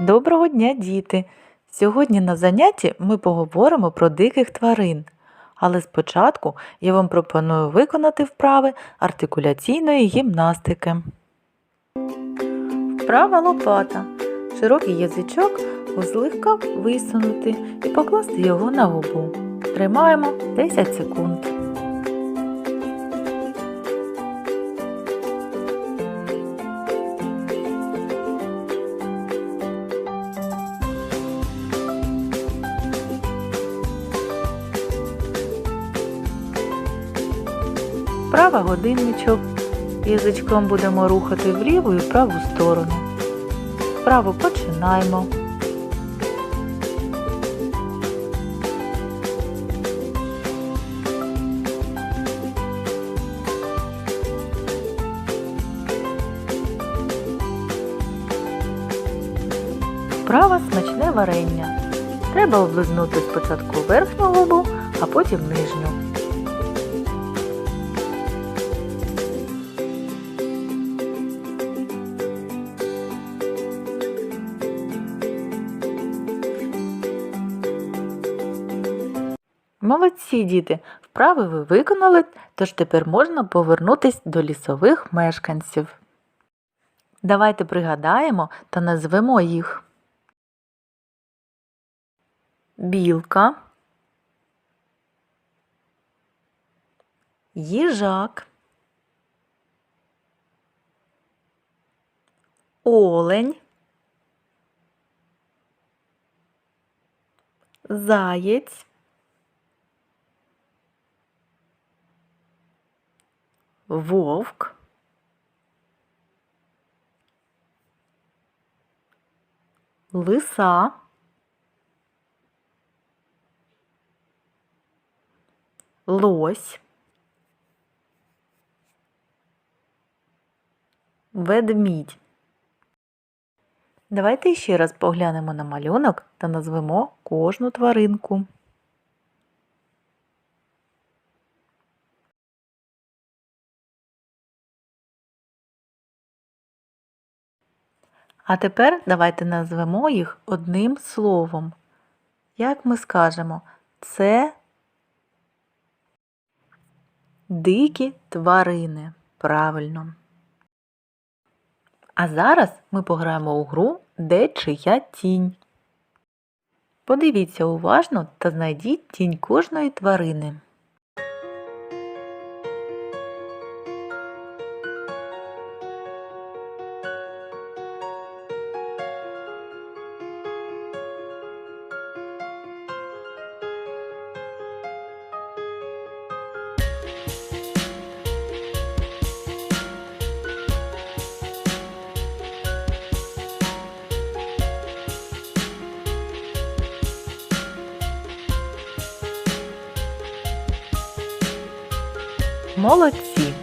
Доброго дня, діти! Сьогодні на занятті ми поговоримо про диких тварин. Але спочатку я вам пропоную виконати вправи артикуляційної гімнастики. Вправа лопата. Широкий язичок злегка висунути і покласти його на губу. Тримаємо 10 секунд. Вправа годинничок. Язичком будемо рухати в ліву і в праву сторону. Вправо починаємо. Вправо смачне варення. Треба облизнути спочатку верхню губу, а потім нижню. Молодці, діти! Вправи ви виконали, тож тепер можна повернутись до лісових мешканців. Давайте пригадаємо та назвемо їх. Білка, їжак, олень, заєць, вовк, лиса, лось, ведмідь. Давайте ще раз поглянемо на малюнок та назвемо кожну тваринку. А тепер давайте назвемо їх одним словом. Як ми скажемо, це дикі тварини. Правильно. А зараз ми пограємо у гру Де чия тінь. Подивіться уважно та знайдіть тінь кожної тварини. Молодці!